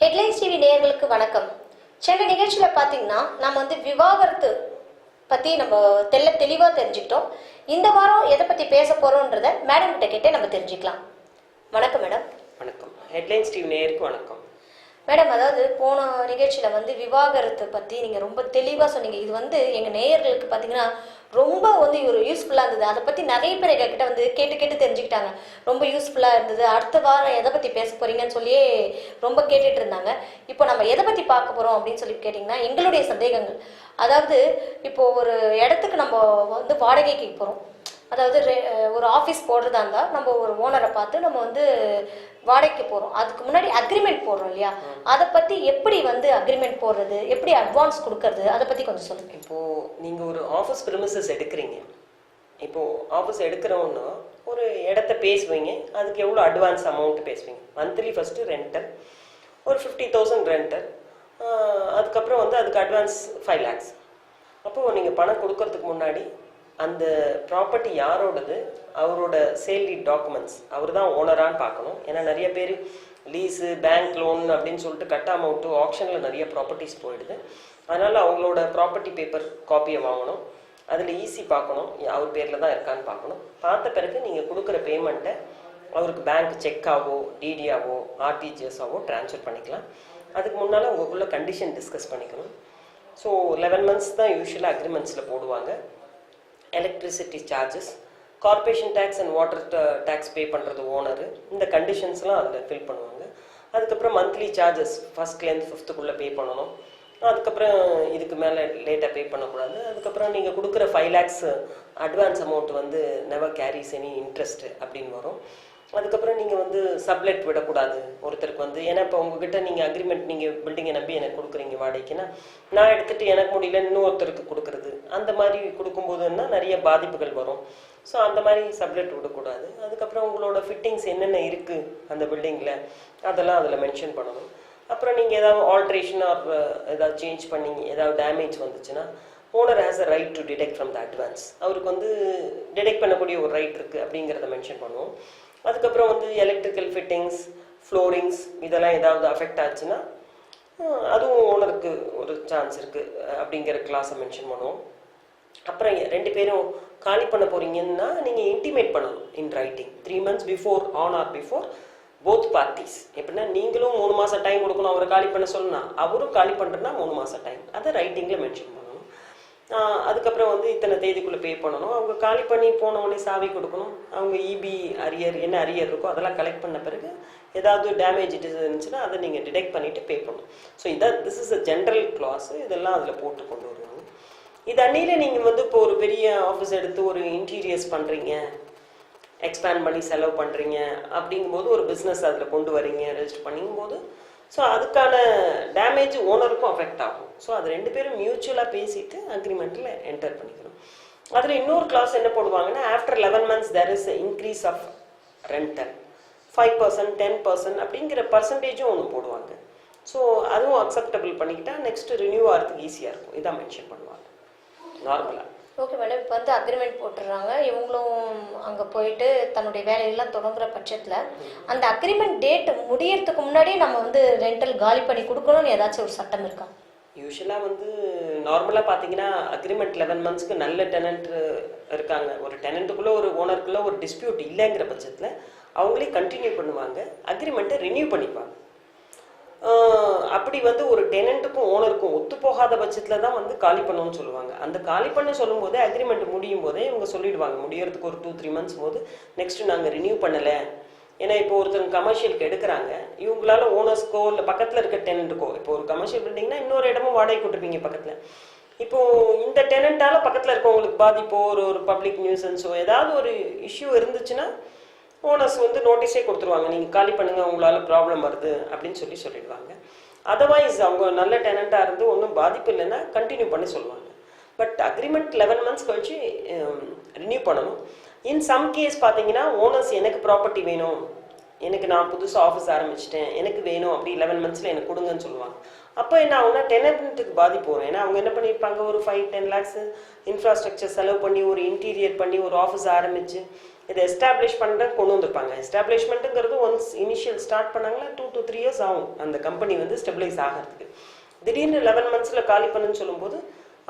Headlines TV நேயர்களுக்கு வணக்கம். சென்னை நிகழ்ச்சியில் பார்த்தீங்கன்னா நம்ம வந்து விவாகரத்து பற்றி நம்ம தெல்ல தெளிவாக தெரிஞ்சுக்கிட்டோம். இந்த வாரம் எதை பற்றி பேச போகிறோன்றத மேடம் கிட்ட கேட்டே நம்ம தெரிஞ்சுக்கலாம். வணக்கம் மேடம் வணக்கம். ஹெட்லைன்ஸ் டிவி நேயருக்கு வணக்கம். மேடம் அதாவது போன நிகழ்ச்சியில் வந்து விவாகரத்து பற்றி நீங்கள் ரொம்ப தெளிவாக சொன்னீங்க. இது வந்து எங்கள் நேயர்களுக்கு பார்த்தீங்கன்னா ரொம்ப வந்து ஒரு யூஸ்ஃபுல்லாக இருந்தது. அதை பற்றி நிறைய பேர் எங்ககிட்ட வந்து கேட்டு கேட்டு தெரிஞ்சுக்கிட்டாங்க. ரொம்ப யூஸ்ஃபுல்லாக இருந்தது. அடுத்த வாரம் எதை பற்றி பேச போகிறீங்கன்னு சொல்லியே ரொம்ப கேட்டுட்டு இருந்தாங்க. இப்போ நம்ம எதை பற்றி பார்க்க போகிறோம் அப்படின்னு சொல்லி கேட்டிங்கன்னா எங்களுடைய சந்தேகங்கள். அதாவது இப்போ ஒரு இடத்துக்கு நம்ம வந்து வாடகைக்கு போகிறோம் அதாவது ஒரு ஆஃபீஸ் போடுறதா இருந்தால் நம்ம ஒரு ஓனரை பார்த்து நம்ம வந்து வாடகைக்கு போகிறோம் அதுக்கு முன்னாடி அக்ரிமெண்ட் போடுறோம் இல்லையா? அதை பற்றி எப்படி வந்து அக்ரிமெண்ட் போடுறது? எப்படி அட்வான்ஸ் கொடுக்கறது? அதை பற்றி கொஞ்சம் சொல்லுங்க. இப்போ நீங்க ஒரு ஆஃபீஸ் ப்ரிமிசஸ் எடுக்கிறீங்க. இப்போ ஆஃபீஸ் எடுக்கிறோம்னா ஒரு இடத்த பேசுவீங்க. அதுக்கு எவ்வளோ அட்வான்ஸ் அமௌண்ட் பேசுவீங்க? மந்த்லி ஃபஸ்ட்டு ரெண்டல் ஒரு ஃபிஃப்டி தௌசண்ட் ரெண்டல் அதுக்கப்புறம் வந்து அதுக்கு அட்வான்ஸ் ஃபைவ் லேக்ஸ் அப்போது நீங்கள் பணம் கொடுக்கறதுக்கு முன்னாடி அந்த ப்ராப்பர்ட்டி யாரோடது? அவரோட சேல் டீட் டாக்குமெண்ட்ஸ் அவர் தான் ஓனரான்னு பார்க்கணும். ஏன்னா நிறைய பேர் லீஸு பேங்க் லோன் அப்படின்னு சொல்லிட்டு கட் அமௌண்ட்டு ஆப்ஷனில் நிறைய ப்ராப்பர்ட்டிஸ் போயிடுது. அதனால் அவங்களோட ப்ராப்பர்ட்டி பேப்பர் காப்பியை வாங்கணும். அதில் ஈஸி பார்க்கணும். அவர் பேரில் தான் இருக்கான்னு பார்க்கணும். பார்த்த பிறகு நீங்கள் கொடுக்குற பேமெண்ட்டை அவருக்கு பேங்க் செக்காவோ டிடியாவோ ஆர்டிஜிஎஸாவோ ட்ரான்ஸ்ஃபர் பண்ணிக்கலாம். அதுக்கு முன்னால் உங்களுக்குள்ள கண்டிஷன் டிஸ்கஸ் பண்ணிக்கணும். ஸோ லெவன் மந்த்ஸ் தான் யூஸ்வலாக அக்ரிமெண்ட்ஸில் போடுவாங்க. Electricity charges corporation tax and water tax pay பண்ணுறது ஓனரு இந்த கண்டிஷன்ஸ்லாம் அதில் ஃபில் பண்ணுவாங்க. அதுக்கப்புறம் மந்த்லி சார்ஜஸ் ஃபஸ்ட்லேருந்து ஃபிஃப்த்துக்குள்ளே பே பண்ணணும். அதுக்கப்புறம் இதுக்கு மேலே லேட்டாக பே பண்ணக்கூடாது. அதுக்கப்புறம் நீங்கள் கொடுக்குற ஃபைவ் லேக்ஸ் அட்வான்ஸ் அமௌண்ட் வந்து நெவர் கேரிஸ் எனி இன்ட்ரெஸ்ட் அப்படின்னு வரும். அதுக்கப்புறம் நீங்கள் வந்து சப்லெட் விடக்கூடாது ஒருத்தருக்கு வந்து. ஏன்னா இப்போ உங்ககிட்ட நீங்கள் அக்ரிமெண்ட் நீங்கள் பில்டிங்கை நம்பி எனக்கு கொடுக்குறீங்க வாடகைக்குன்னா நான் எடுத்துகிட்டு எனக்கு முடியல இன்னொருத்தருக்கு கொடுக்குறது. அந்த மாதிரி கொடுக்கும்போதுன்னா நிறைய பாதிப்புகள் வரும். ஸோ அந்த மாதிரி சப்லெட் விடக்கூடாது. அதுக்கப்புறம் உங்களோட ஃபிட்டிங்ஸ் என்னென்ன இருக்குது அந்த பில்டிங்கில் அதெல்லாம் அதில் மென்ஷன் பண்ணணும். அப்புறம் நீங்கள் ஏதாவது ஆல்ட்ரேஷன் ஆர் ஏதாவது சேஞ்ச் பண்ணிங்க ஏதாவது டேமேஜ் வந்துச்சுன்னா owner has a right to detect from the advance அவருக்கு வந்து டிடெக்ட் பண்ணக்கூடிய ஒரு ரைட் இருக்குது அப்படிங்கிறத மென்ஷன் பண்ணுவோம். அதுக்கப்புறம் வந்து எலக்ட்ரிக்கல் ஃபிட்டிங்ஸ் ஃப்ளோரிங்ஸ் இதெல்லாம் ஏதாவது அஃபெக்ட் ஆச்சுன்னா அதுவும் ஓனருக்கு ஒரு சான்ஸ் இருக்குது அப்படிங்கிற கிளாஸை மென்ஷன் பண்ணுவோம். அப்புறம் ரெண்டு பேரும் காலி பண்ண போகிறீங்கன்னா நீங்கள் இன்டிமேட் பண்ணணும் in writing three months before on or before both parties எப்படின்னா நீங்களும் மூணு மாதம் டைம் கொடுக்கணும் அவரை காலி பண்ண சொல்லணும் அவரும் காலி பண்ணுறதுனா மூணு மாதம் டைம் அதை ரைட்டிங்கில் மென்ஷன் பண்ணணும் அதுக்கப்புறம் வந்து இத்தனை தேதிக்குள்ளே பே பண்ணணும். அவங்க காலி பண்ணி போனவொடனே சாவி கொடுக்கணும். அவங்க இபி அரியர் என்ன அரியர் இருக்கோ அதெல்லாம் கலெக்ட் பண்ண பிறகு ஏதாவது டேமேஜ் இருந்துச்சுன்னா அதை நீங்கள் டிடெக்ட் பண்ணிவிட்டு பே பண்ணணும். ஸோ இதான் this is a general clause இதெல்லாம் அதில் போட்டு கொண்டு வருவாங்க இது அன்னியில் நீங்கள் வந்து இப்போ ஒரு பெரிய ஆஃபீஸ் எடுத்து ஒரு இன்டீரியர்ஸ் பண்ணுறீங்க எக்ஸ்பேண்ட் பண்ணி செலவு பண்ணுறீங்க அப்படிங்கும்போது ஒரு பிஸ்னஸ் அதில் கொண்டு வரீங்க ரெஜிஸ்டர் பண்ணிங்கும்போது ஸோ அதுக்கான டேமேஜ் ஓனருக்கும் அஃபெக்ட் ஆகும். ஸோ அது ரெண்டு பேரும் மியூச்சுவலாக பேசிட்டு அக்ரிமெண்ட்டில் என்டர் பண்ணிக்கணும். அதில் இன்னொரு கிளாஸ் என்ன போடுவாங்கன்னா after eleven months there is increase of rental five percent ten percent அப்படிங்கிற பர்சன்டேஜும் ஒன்று போடுவாங்க. ஸோ அதுவும் அக்செப்டபிள் பண்ணிக்கிட்டால் நெக்ஸ்ட் ரினியூ ஆகிறதுக்கு ஈஸியாக இருக்கும். இதான் மென்ஷன் பண்ணுவாங்க. நார்மலாக ஓகே மேடம் இப்போ வந்து அக்ரிமெண்ட் போட்டுடுறாங்க இவங்களும் அங்கே போயிட்டு தன்னுடைய வேலையெல்லாம் தொடங்குற பட்சத்தில் அந்த அக்ரிமெண்ட் டேட் முடியறதுக்கு முன்னாடியே நம்ம வந்து ரெண்டல் காலி பண்ணி கொடுக்கணும்னு ஏதாச்சும் ஒரு சட்டம் இருக்கா? யூஸ்வலாக வந்து நார்மலாக பார்த்தீங்கன்னா அக்ரிமெண்ட் லெவன் மந்த்ஸ்க்கு நல்ல டெனண்ட் இருக்காங்க. ஒரு டெனண்ட்டுக்குள்ளே ஒரு ஓனருக்குள்ளே ஒரு டிஸ்பியூட் இல்லைங்கிற பட்சத்தில் அவங்களே கண்டினியூ பண்ணுவாங்க. அக்ரிமெண்ட்டை ரினியூ பண்ணிப்பாங்க. அப்படி வந்து ஒரு டெனண்ட்டுக்கும் ஓனருக்கும் ஒத்து போகாத பட்சத்தில் தான் வந்து காலி பண்ணணும்னு சொல்லுவாங்க. அந்த காலி பண்ண சொல்லும் போதே அக்ரிமெண்ட் முடியும் போதே இவங்க சொல்லிடுவாங்க. முடியறதுக்கு ஒரு டூ த்ரீ மந்த்ஸ் போது நெக்ஸ்ட் நாங்கள் ரினியூ பண்ணலை. ஏன்னா இப்போ ஒருத்தர் கமர்ஷியலுக்கு எடுக்கிறாங்க. இவங்களால ஓனர்ஸ்க்கோ இல்லை பக்கத்தில் இருக்க டெனண்ட்டுக்கோ இப்போ ஒரு கமர்ஷியல் பில்டிங்னா இன்னொரு இடமும் வாடகை கொடுப்பீங்க பக்கத்தில். இப்போ இந்த டெனண்டால பக்கத்தில் இருக்கவங்களுக்கு பாதிப்போ ஒரு ஒரு பப்ளிக் நியூசன்ஸோ ஏதாவது ஒரு இஷ்யூ இருந்துச்சுன்னா ஓனர்ஸ் வந்து நோட்டீஸே கொடுத்துருவாங்க. நீங்கள் காலி பண்ணுங்கள் உங்களால் ப்ராப்ளம் வருது அப்படின்னு சொல்லி சொல்லிடுவாங்க. அதர்வைஸ் அவங்க நல்ல டெனண்ட்டாக இருந்து ஒன்றும் பாதிப்பு இல்லைன்னா கண்டினியூ பண்ணி சொல்லுவாங்க. பட் அக்ரிமெண்ட் லெவன் மந்த்ஸ் கழிச்சு um, ரினியூ பண்ணணும். இன் சம் கேஸ் பார்த்தீங்கன்னா ஓனர்ஸ் எனக்கு ப்ராப்பர்ட்டி வேணும். எனக்கு நான் புதுசாக ஆஃபீஸ் ஆரம்பிச்சிட்டேன். எனக்கு வேணும் அப்படி லெவன் மந்த்ஸில் எனக்கு கொடுங்கன்னு சொல்லுவாங்க. அப்போ என்ன ஆகுனா டெனண்ட்டுக்கு பாதிப்பு வரும். ஏன்னா அவங்க என்ன பண்ணியிருப்பாங்க? ஒரு ஃபைவ் டென் லேக்ஸ் இன்ஃப்ராஸ்ட்ரக்சர் செலவு பண்ணி ஒரு இன்டீரியர் பண்ணி ஒரு ஆஃபீஸ் ஆரம்பித்து இதை எஸ்டாப்ளிஷ் பண்ணுற கொண்டு வந்திருப்பாங்க. எஸ்டாப்ளிஷ்மெண்ட்டுங்கிறது ஒன்ஸ் இனிஷியல் ஸ்டார்ட் பண்ணாங்களா டூ டு த்ரீ இயர்ஸ் ஆகும். அந்த கம்பெனி வந்து ஸ்டெபிளைஸ் ஆகிறதுக்கு. திடீர்னு லெவன் மந்த்ஸில் காலி பண்ணுன்னு சொல்லும்போது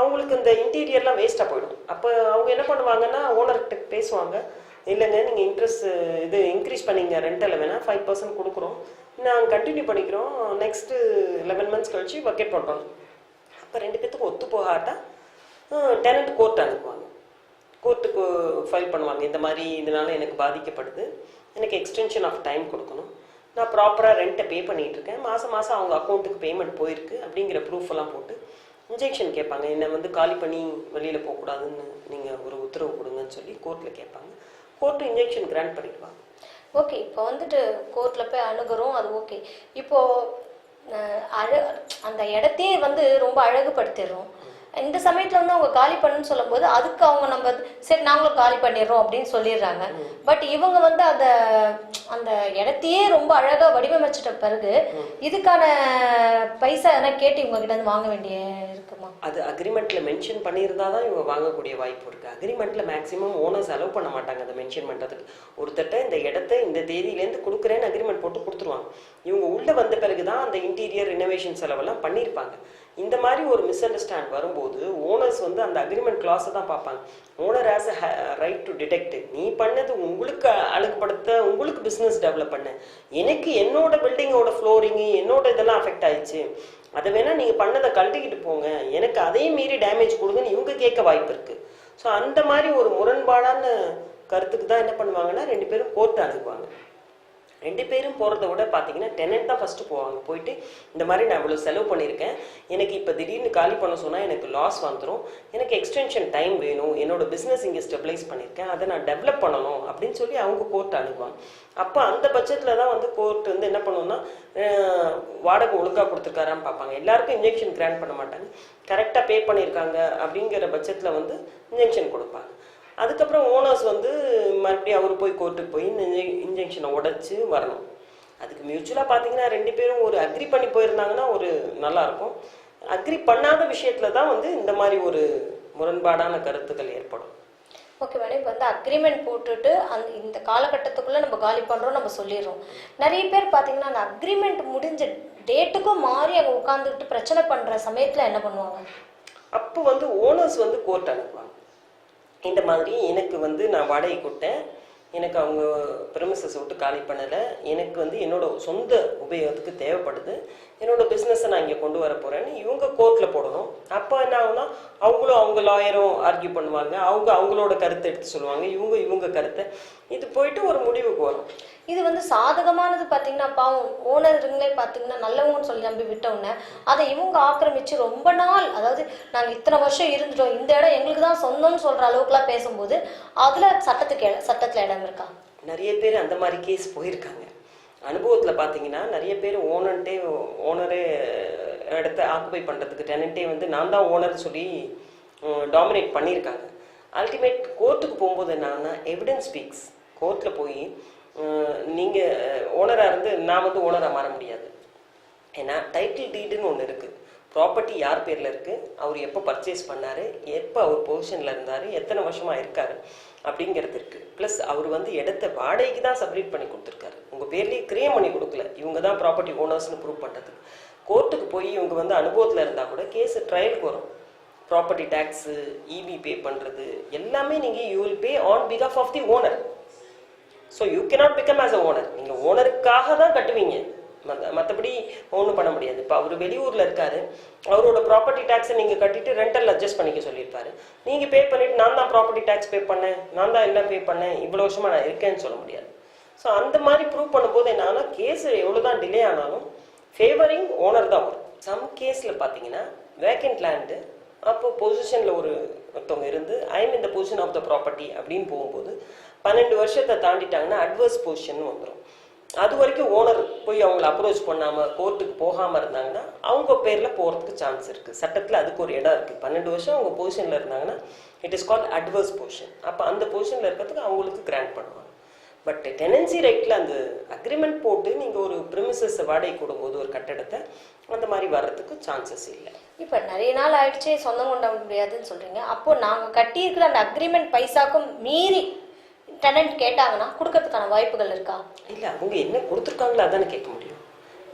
அவங்களுக்கு இந்த இன்டீரியர்லாம் வேஸ்ட்டாக போயிடும். அப்போ அவங்க என்ன பண்ணுவாங்கன்னா ஓனர்கிட்ட பேசுவாங்க. இல்லைங்க நீங்கள் இன்ட்ரெஸ்ட் இது இன்க்ரீஸ் பண்ணீங்க ரெண்டில் வேணால் ஃபைவ் பர்சன்ட் கொடுக்குறோம். நாங்கள் கண்டினியூ பண்ணிக்கிறோம். நெக்ஸ்ட்டு லெவன் மந்த்ஸ் கழிச்சு வக்கேட் பண்ணுறோம் அப்போ ரெண்டு பேர்த்துக்கும் ஒத்து போகாட்டா டெனண்ட் கோர்ட் அனுப்புவாங்க. கோர்ட்டுக்கு ஃபைல் பண்ணுவாங்க. இந்த மாதிரி இதனால் எனக்கு பாதிக்கப்படுது. எனக்கு எக்ஸ்டென்ஷன் ஆஃப் டைம் கொடுக்கணும். நான் ப்ராப்பராக ரெண்ட்டை பே பண்ணிகிட்டு இருக்கேன். மாதம் மாதம் அவங்க அக்கௌண்ட்டுக்கு பேமெண்ட் போயிருக்கு அப்படிங்கிற ப்ரூஃப் எல்லாம் போட்டு இன்ஜெக்ஷன் கேட்பாங்க. என்னை வந்து காலி பண்ணி வெளியில் போகக்கூடாதுன்னு நீங்கள் ஒரு உத்தரவு கொடுங்கன்னு சொல்லி கோர்ட்டில் கேட்பாங்க. கோர்ட்டு இன்ஜெக்ஷன் கிராண்ட் பண்ணிடுவாங்க. ஓகே இப்போ வந்துட்டு கோர்ட்டில் போய் அணுகிறோம். அது ஓகே இப்போது அழ அந்த இடத்தையே வந்து ரொம்ப அழகுபடுத்திடுறோம். இந்த சமயத்தில் வந்து அவங்க காலி பண்ணுன்னு சொல்லும்போது அதுக்கு அவங்க நம்ம சரி நாங்களும் காலி பண்ணிடுறோம் அப்படின்னு சொல்லிடுறாங்க. பட் இவங்க வந்து அந்த அந்த இடத்தையே ரொம்ப அழகாக வடிவமைச்சிட்ட பிறகு இதுக்கான பைசா எதனா கேட்டு இவங்க கிட்ட இருந்து வாங்க வேண்டிய இருக்குமா? அது அக்ரிமெண்ட்ல மென்ஷன் பண்ணியிருந்தா தான் இவங்க வாங்கக்கூடிய வாய்ப்பு இருக்கு. அக்ரிமெண்ட்ல மேக்ஸிமம் ஓனர்ஸ் அலோவ் பண்ண மாட்டாங்க அதை மென்ஷன் பண்றதுக்கு. ஒருத்தட்ட இந்த இடத்த இந்த தேதியிலேருந்து கொடுக்குறேன்னு அக்ரிமெண்ட் போட்டு கொடுத்துருவாங்க. இவங்க உள்ள வந்த பிறகு தான் அந்த இன்டீரியர் ரினோவேஷன் செலவெல்லாம் பண்ணியிருப்பாங்க. இந்த மாதிரி ஒரு மிஸ் அண்டர்ஸ்டாண்ட் வரும்போது ஓனர்ஸ் வந்து அந்த அக்ரிமெண்ட் கிளாஸை தான் பார்ப்பாங்க. Owner as a right to detect நீ பண்ணது உங்களுக்கு அழகுபடுத்த உங்களுக்கு பிஸ்னஸ் டெவலப் பண்ண. எனக்கு என்னோட பில்டிங்கோட ஃப்ளோரிங்கு என்னோட இதெல்லாம் அஃபெக்ட் ஆயிடுச்சு. அதை வேணால் நீங்கள் பண்ணதை கழட்டிக்கிட்டு போங்க. எனக்கு அதையும் மீறி டேமேஜ் கொடுங்கன்னு இவங்க கேட்க வாய்ப்பு இருக்குது ஸோ அந்த மாதிரி ஒரு முரண்பாடான கருத்துக்கு தான் என்ன பண்ணுவாங்கன்னா ரெண்டு பேரும் கோர்ட்டு அணுகுவாங்க. ரெண்டு பேரும் போகிறத விட பார்த்தீங்கன்னா டெனன்ட் தான் ஃபஸ்ட்டு போவாங்க. போயிட்டு இந்த மாதிரி நான் இவ்வளோ செலவு பண்ணியிருக்கேன். எனக்கு இப்போ திடீர்னு காலி பண்ண சொன்னால் எனக்கு லாஸ் வந்துடும் எனக்கு எக்ஸ்டென்ஷன் டைம் வேணும். என்னோட பிஸ்னஸ் இங்கே ஸ்டெபிளைஸ் பண்ணியிருக்கேன். அதை நான் டெவலப் பண்ணணும் அப்படின்னு சொல்லி அவங்க கோர்ட் அணுகுவாங்க. அப்போ அந்த பட்சத்தில் தான் வந்து கோர்ட் வந்து என்ன பண்ணுவோம்னா வாடகை ஒழுங்காக கொடுத்துருக்காரான்னு பார்ப்பாங்க. எல்லாருக்கும் இன்ஜெக்ஷன் கிராண்ட் பண்ண மாட்டாங்க. கரெக்டாக பே பண்ணியிருக்காங்க அப்படிங்கிற பட்சத்தில் வந்து இன்ஜெக்ஷன் கொடுப்பாங்க. அதுக்கப்புறம் ஓனர்ஸ் வந்து மறுபடியும் அவர் போய் கோர்ட்டுக்கு போய் இன்ஜெக்ஷனை உடைச்சு வரணும். அதுக்கு மியூச்சுவலாக பார்த்தீங்கன்னா ரெண்டு பேரும் ஒரு அக்ரி பண்ணி போயிருந்தாங்கன்னா ஒரு நல்லா இருக்கும் அக்ரி பண்ணாத விஷயத்துல தான் வந்து இந்த மாதிரி ஒரு முரண்பாடான கருத்துக்கள் ஏற்படும். ஓகே மேடம் இப்போ வந்து அக்ரிமெண்ட் போட்டுட்டு அந்த இந்த காலகட்டத்துக்குள்ளே நம்ம காலி பண்ணுறோம் நம்ம சொல்லிடுறோம். நிறைய பேர் பார்த்தீங்கன்னா அந்த அக்ரிமெண்ட் முடிஞ்ச டேட்டுக்கும் மாறி அங்கே உட்காந்துக்கிட்டு பிரச்சனை பண்ணுற சமயத்தில் என்ன பண்ணுவாங்க? அப்போ வந்து ஓனர்ஸ் வந்து கோர்ட் அனுப்புவாங்க. இந்த மாதிரி எனக்கு வந்து நான் வாடகை கொடுத்தேன். எனக்கு அவங்க ப்ரிமிசஸ் விட்டு காலி பண்ணலை. எனக்கு வந்து என்னோட சொந்த உபயோகத்துக்கு தேவைப்படுது. என்னோட பிஸ்னஸை நான் இங்கே கொண்டு வர போகிறேன்னு இவங்க கோர்ட்டில் போடணும். அப்போ என்ன ஆகும்னா அவங்களும் அவங்க லாயரும் ஆர்கியூ பண்ணுவாங்க. அவங்க அவங்களோட கருத்தை எடுத்து சொல்லுவாங்க. இவங்க இவங்க கருத்தை. இது போயிட்டு ஒரு முடிவுக்கு வரும். இது வந்து சாதகமானது பார்த்தீங்கன்னா பாவம். ஓனருங்களே பார்த்தீங்கன்னா நல்லவங்கன்னு சொல்லி நம்பி விட்டவுடனே அதை இவங்க ஆக்கிரமிச்சு ரொம்ப நாள் அதாவது நாங்கள் இத்தனை வருஷம் இருந்துட்டோம். இந்த இடம் எங்களுக்கு தான் சொந்தம்னு சொல்கிற அளவுக்குலாம் பேசும்போது அதில் சட்டத்துக்கு சட்டத்தில் இடம் இருக்கா? நிறைய பேர் அந்த மாதிரி கேஸ் போயிருக்காங்க. அனுபவத்தில் பார்த்தீங்கன்னா நிறைய பேர் ஓனர்ட்டே ஓனரே இடத்த ஆக்குபை பண்ணுறதுக்கு டெனண்ட்டே வந்து நான் தான் ஓனர்னு சொல்லி டாமினேட் பண்ணியிருக்காங்க. அல்டிமேட் கோர்ட்டுக்கு போகும்போது என்னன்னா எவிடன்ஸ் ஸ்பீக்ஸ் கோர்ட்டில் போய் நீங்கள் ஓனராக இருந்து நான் வந்து ஓனராக மாற முடியாது. ஏன்னா டைட்டில் டீடுன்னு ஒன்று இருக்குது ப்ராப்பர்ட்டி யார் பேரில் இருக்குது அவர் எப்போ பர்ச்சேஸ் பண்ணார்? எப்போ அவர் பொசிஷனில் இருந்தார்? எத்தனை வருஷமாக இருக்கார்? அப்படிங்கிறது இருக்குது ப்ளஸ் அவர் வந்து இடத்த வாடகைக்கு தான் சப்மிட் பண்ணி கொடுத்துருக்காரு. உங்கள் பேர்லேயே கிரியேட் பண்ணி கொடுக்கல. இவங்க தான் ப்ராப்பர்ட்டி ஓனர்ஸ்னு ப்ரூவ் பண்ணுறதுக்கு கோர்ட்டுக்கு போய் இவங்க வந்து அனுபவத்தில் இருந்தால் கூட கேஸ் ட்ரையலுக்கு வரும். ப்ராப்பர்ட்டி டேக்ஸு இபி பே பண்ணுறது எல்லாமே நீங்கள் you will pay on because of of the owner so you cannot become as a owner நீங்கள் ஓனருக்காக தான் கட்டுவீங்க. மற்ற மற்றபடி ஒன்றும் பண்ண முடியாது. இப்போ அவர் வெளியூரில் இருக்காரு. அவரோட ப்ராப்பர்ட்டி டேக்ஸை நீங்கள் கட்டிட்டு ரெண்டல் அட்ஜஸ்ட் பண்ணிக்க சொல்லியிருப்பாரு. நீங்கள் பே பண்ணிவிட்டு நான் தான் ப்ராப்பர்ட்டி டேக்ஸ் பே பண்ணேன். நான் தான் எல்லாம் பே பண்ணேன். இவ்வளோ வருஷமாக நான் இருக்கேன்னு சொல்ல முடியாது. ஸோ அந்த மாதிரி ப்ரூவ் பண்ணும்போது என்னன்னா கேஸ் எவ்வளோ தான் டிலே ஆனாலும் ஃபேவரிங் ஓனர் தான் வரும். சம் கேஸில் பார்த்தீங்கன்னா வேக்கண்ட் லேண்டு அப்போ பொசிஷனில் ஒரு ஒருத்தவங்க இருந்து ஐம் இந்த பொசிஷன் ஆஃப் த ப்ராப்பர்ட்டி அப்படின்னு போகும்போது பன்னெண்டு வருஷத்தை தாண்டிட்டாங்கன்னா அட்வர்ஸ் பொசிஷன் வந்துடும் அது வரைக்கும் ஓனர் போய் அவங்கள அப்ரோச் பண்ணாமல் கோர்ட்டுக்கு போகாமல் இருந்தாங்கன்னா அவங்க பேரில் போகிறதுக்கு சான்ஸ் இருக்குது சட்டத்தில் அதுக்கு ஒரு இடம் இருக்குது பன்னெண்டு வருஷம் அவங்க பொசிஷனில் இருந்தாங்கன்னா it is called adverse position அப்போ அந்த பொசிஷனில் இருக்கிறதுக்கு அவங்களுக்கு கிராண்ட் பண்ணுவாங்க. பட் டெனன்சி ரைட்டில் அந்த அக்ரிமெண்ட் போட்டு நீங்கள் ஒரு ப்ரிமிசஸ் வாடகை கொடுக்கும்போது ஒரு கட்டடத்தை அந்த மாதிரி வர்றதுக்கு சான்சஸ் இல்லை. இப்போ நிறைய நாள் ஆயிடுச்சு சொந்தம் கொண்டாட முடியாதுன்னு சொல்றீங்க. அப்போ நாங்கள் கட்டியிருக்கிற அந்த அக்ரிமெண்ட் பைசாக்கும் மீறி டெனன்ட் கேட்டாங்கன்னா கொடுக்கறதுக்கான வாய்ப்புகள் இருக்கா? இல்லை அவங்க என்ன கொடுத்துருக்காங்களோ அதானே கேட்க முடியும்.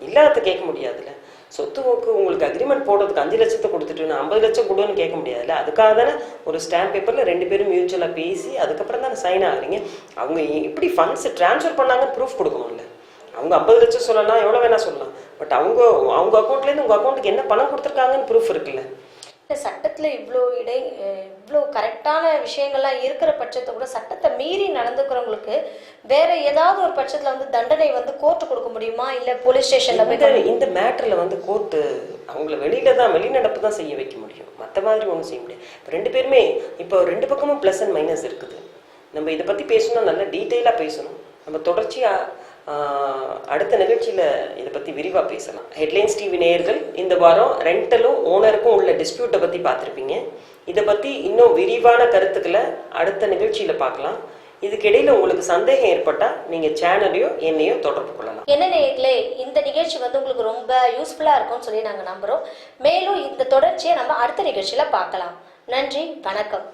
இல்லாத கேட்க முடியாதுல்ல. சொத்து ஓக்கு உங்களுக்கு அக்ரிமெண்ட் போடுறதுக்கு அஞ்சு லட்சத்தை கொடுத்துட்டு நான் ஐம்பது லட்சம் கொடுன்னு கேட்க முடியாதுல்ல? அதுக்காக தானே ஒரு ஸ்டாம்ப் பேப்பரில் ரெண்டு பேரும் மியூச்சுவலாக பேசி அதுக்கப்புறம் தானே சைன் ஆகுறீங்க? அவங்க எப்படி ஃபண்ட்ஸ் ட்ரான்ஸ்ஃபர் பண்ணாங்க ப்ரூஃப் கொடுக்கணும்ல. அவங்க ஐம்பது லட்சம் சொல்லலாம் எவ்வளோ வேணால் சொல்லலாம். பட் அவங்க அவங்க அக்கௌண்ட்லேருந்து உங்கள் அக்கௌண்ட்டுக்கு என்ன பணம் கொடுத்துருக்காங்கன்னு ப்ரூஃப் இருக்குல்ல? இல்லை சட்டத்தில் இவ்வளோ இடை இவ்வளோ கரெக்டான விஷயங்கள்லாம் இருக்கிற பட்சத்தை கூட சட்டத்தை மீறி நடந்துக்கிறவங்களுக்கு வேற ஏதாவது ஒரு பட்சத்தில் வந்து தண்டனை வந்து கோர்ட்டு கொடுக்க முடியுமா? இல்லை போலீஸ் ஸ்டேஷனில் போய் இந்த மேட்டரில் வந்து கோர்ட்டு அவங்கள வெளியில தான் வெளிநடப்பு தான் செய்ய வைக்க முடியும். மற்ற மாதிரி ஒன்றும் செய்ய முடியாது. இப்போ ரெண்டு பேருமே இப்போ ரெண்டு பக்கமும் ப்ளஸ் அண்ட் மைனஸ் இருக்குது. நம்ம இதை பற்றி பேசணும் நல்லா டீட்டெயிலாக பேசணும். நம்ம தொடர்ச்சியாக அடுத்த நிகழ்ச்சியில் இதை பற்றி விரிவாக பேசலாம். ஹெட்லைன்ஸ் டிவி நேயர்கள் இந்த வாரம் ரெண்டலும் ஓனருக்கும் உள்ள டிஸ்பியூட்டை பற்றி பார்த்துருப்பீங்க. இதை பற்றி இன்னும் விரிவான கருத்துக்களை அடுத்த நிகழ்ச்சியில் பார்க்கலாம். இதுக்கிடையில உங்களுக்கு சந்தேகம் ஏற்பட்டா நீங்க சேனலையோ என்னையோ தொடர்பு கொள்ளலாம். என்ன நேயர்களே இந்த நிகழ்ச்சி வந்து உங்களுக்கு ரொம்ப யூஸ்ஃபுல்லா இருக்கும்னு சொல்லி நாங்க நம்புறோம். மேலும் இந்த தொடர்ச்சியை நம்ம அடுத்த நிகழ்ச்சியில பார்க்கலாம். நன்றி வணக்கம்.